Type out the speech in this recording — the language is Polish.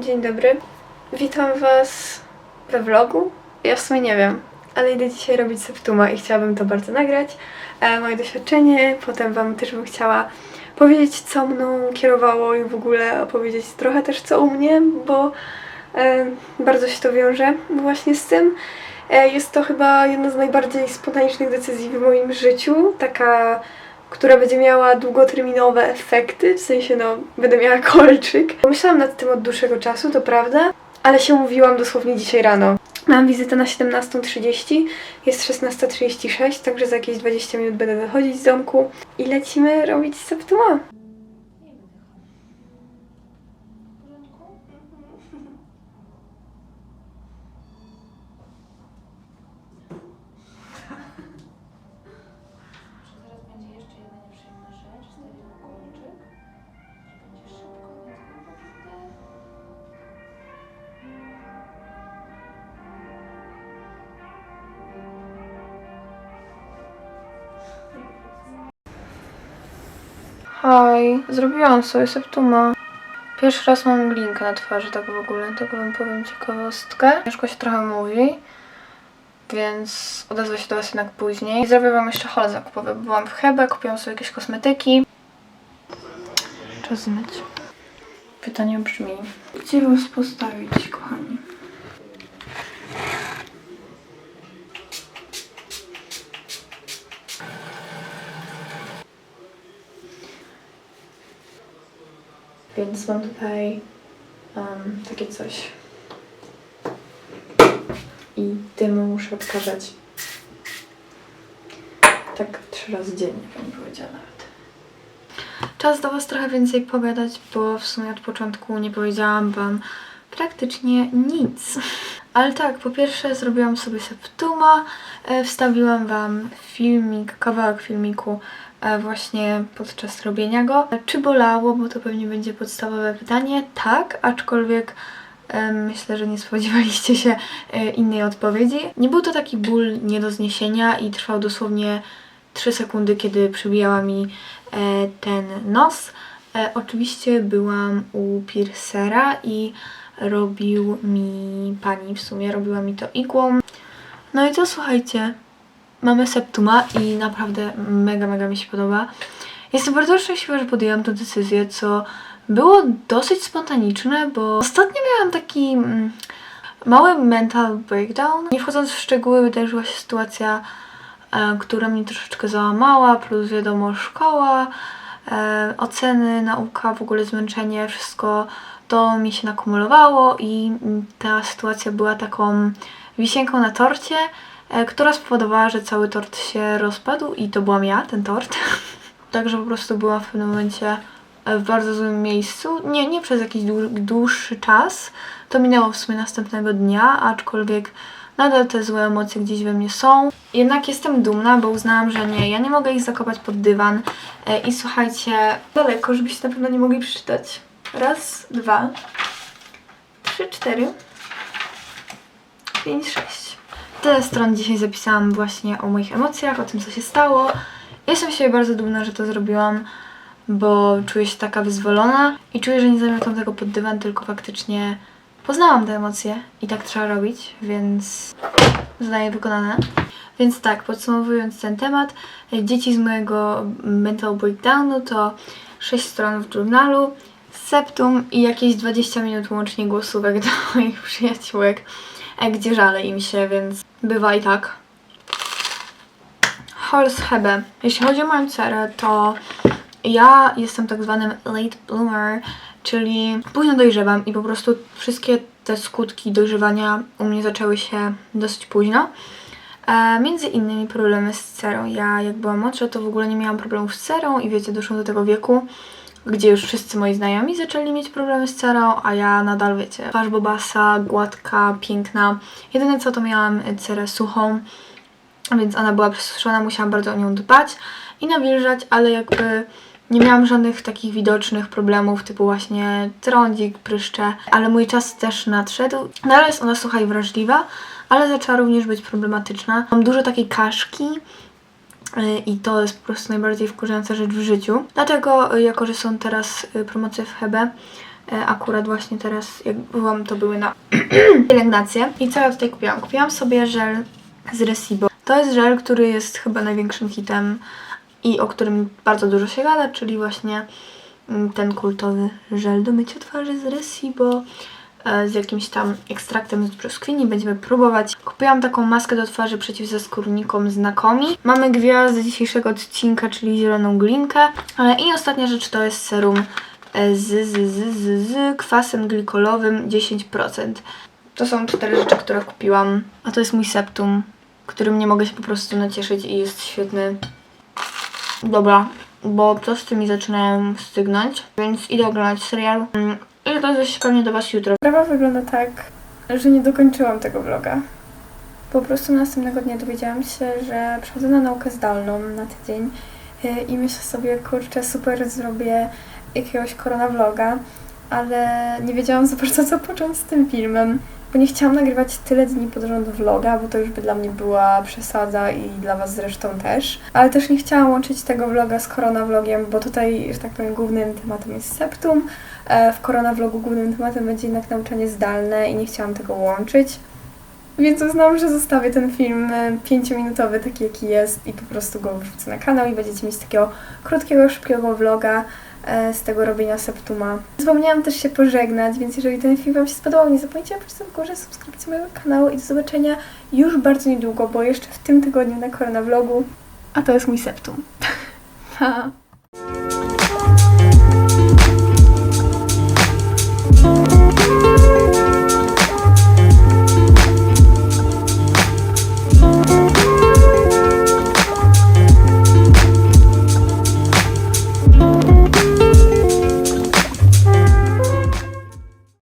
Dzień dobry. Witam Was we vlogu. Ja w sumie nie wiem, ale idę dzisiaj robić septuma i chciałabym to bardzo nagrać. E, moje doświadczenie, potem Wam też bym chciała powiedzieć, co mną kierowało i w ogóle opowiedzieć trochę też, co u mnie, bo e, bardzo się to wiąże właśnie z tym. E, jest to chyba jedna z najbardziej spontanicznych decyzji w moim życiu, taka która będzie miała długoterminowe efekty, w sensie no, będę miała kolczyk. Myślałam nad tym od dłuższego czasu, to prawda, ale się umówiłam dosłownie dzisiaj rano. Mam wizytę na 17.30, jest 16.36, także za jakieś 20 minut będę wychodzić z domku i lecimy robić septuma. Hej, zrobiłam sobie septuma. Pierwszy raz mam glinkę na twarzy, tak w ogóle, tego wam powiem ciekawostkę. Ciężko się trochę mówi, więc odezwę się do was jednak później. Zrobię wam jeszcze hol zakupowy. Byłam w Hebe, kupiłam sobie jakieś kosmetyki. Czas zmyć. Pytanie brzmi, gdzie was postawić, kochani? Więc mam tutaj um, takie coś. I tym muszę odkażać. Tak trzy razy dziennie, pani powiedziała nawet. Czas do Was trochę więcej pogadać, bo w sumie od początku nie powiedziałam Wam praktycznie nic. Ale tak, po pierwsze zrobiłam sobie septuma, e, wstawiłam Wam filmik, kawałek filmiku właśnie podczas robienia go. Czy bolało, bo to pewnie będzie podstawowe pytanie? Tak, aczkolwiek e, myślę, że nie spodziewaliście się e, innej odpowiedzi. Nie był to taki ból nie do zniesienia i trwał dosłownie 3 sekundy, kiedy przybijała mi e, ten nos. E, oczywiście byłam u piercera i robił mi pani w sumie, robiła mi to igłą. No i co, słuchajcie, mamy septuma i naprawdę mega, mega mi się podoba. Jestem bardzo szczęśliwa, że podjęłam tę decyzję, co było dosyć spontaniczne, bo ostatnio miałam taki mm, mały mental breakdown. Nie wchodząc w szczegóły, wydarzyła się sytuacja, e, która mnie troszeczkę załamała, plus wiadomo szkoła, e, oceny, nauka, w ogóle zmęczenie, wszystko to mi się nakumulowało i ta sytuacja była taką wisienką na torcie, która spowodowała, że cały tort się rozpadł i to byłam ja, ten tort. Także po prostu byłam w pewnym momencie e, w bardzo złym miejscu. Nie, nie przez jakiś dłu- dłuższy czas. To minęło w sumie następnego dnia, aczkolwiek nadal te złe emocje gdzieś we mnie są. Jednak jestem dumna, bo uznałam, że nie, ja nie mogę ich zakopać pod dywan. E, I słuchajcie, daleko, żebyście na pewno nie mogli przeczytać. Raz, dwa, trzy, cztery, pięć, sześć. Tyle stron dzisiaj zapisałam właśnie o moich emocjach, o tym, co się stało. Jestem z siebie bardzo dumna, że to zrobiłam, bo czuję się taka wyzwolona i czuję, że nie zamykam tego pod dywan, tylko faktycznie poznałam te emocje i tak trzeba robić, więc zadanie wykonane. Więc tak, podsumowując ten temat, dzieci z mojego mental breakdownu to 6 stron w journalu, septum i jakieś 20 minut łącznie głosówek do moich przyjaciółek, e, gdzie żale im się, więc bywa i tak. Holz Hebe. Jeśli chodzi o moją cerę, to ja jestem tak zwanym late bloomer, czyli późno dojrzewam i po prostu wszystkie te skutki dojrzewania u mnie zaczęły się dosyć późno. E, między innymi problemy z cerą. Ja jak byłam młodsza, to w ogóle nie miałam problemów z cerą i wiecie, doszłam do tego wieku, gdzie już wszyscy moi znajomi zaczęli mieć problemy z cerą, a ja nadal, wiecie, twarz bobasa, gładka, piękna. Jedyne co to miałam cerę suchą, więc ona była przesuszona, musiałam bardzo o nią dbać i nawilżać, ale jakby nie miałam żadnych takich widocznych problemów, typu właśnie trądzik, pryszcze, ale mój czas też nadszedł. Nadal jest ona sucha i wrażliwa, ale zaczęła również być problematyczna. Mam dużo takiej kaszki, y, i to jest po prostu najbardziej wkurzająca rzecz w życiu. Dlatego, y, jako że są teraz y, promocje w Hebe, E, Akurat właśnie teraz, jak byłam, to były na pielęgnację. I co ja tutaj kupiłam? Kupiłam sobie żel z Resibo. To jest żel, który jest chyba największym hitem i o którym bardzo dużo się gada, czyli właśnie mm, ten kultowy żel do mycia twarzy z Resibo e, z jakimś tam ekstraktem z brzoskwini. Będziemy próbować. Kupiłam taką maskę do twarzy przeciwzaskórnikom znakomi. Mamy gwiazdę dzisiejszego odcinka, czyli zieloną glinkę. E, I ostatnia rzecz to jest serum e, z, z, z, z, z kwasem glikolowym 10%. To są cztery rzeczy, które kupiłam. A to jest mój septum, którym nie mogę się po prostu nacieszyć i jest świetny. Dobra, bo plastry mi zaczynają stygnąć, więc idę oglądać serial. I to się pewnie do Was jutro. Sprawa wygląda tak, że nie dokończyłam tego vloga. Po prostu następnego dnia dowiedziałam się, że przechodzę na naukę zdalną na tydzień yy, i myślę sobie, kurczę, super, zrobię jakiegoś korona vloga, ale nie wiedziałam za bardzo, co począć z tym filmem, bo nie chciałam nagrywać tyle dni pod rząd vloga, bo to już by dla mnie była przesada i dla Was zresztą też. Ale też nie chciałam łączyć tego vloga z korona vlogiem, bo tutaj, że tak powiem, głównym tematem jest septum. E, W korona vlogu głównym tematem będzie jednak nauczanie zdalne i nie chciałam tego łączyć. Więc uznałam, że zostawię ten film e, pięciominutowy, taki jaki jest i po prostu go wrzucę na kanał i będziecie mieć takiego krótkiego, szybkiego vloga e, z tego robienia septuma. Zapomniałam też się pożegnać, więc jeżeli ten film Wam się spodobał, nie zapomnijcie napisać w górze subskrypcji mojego kanału i do zobaczenia już bardzo niedługo, bo jeszcze w tym tygodniu na korona vlogu. A to jest mój septum. Pa!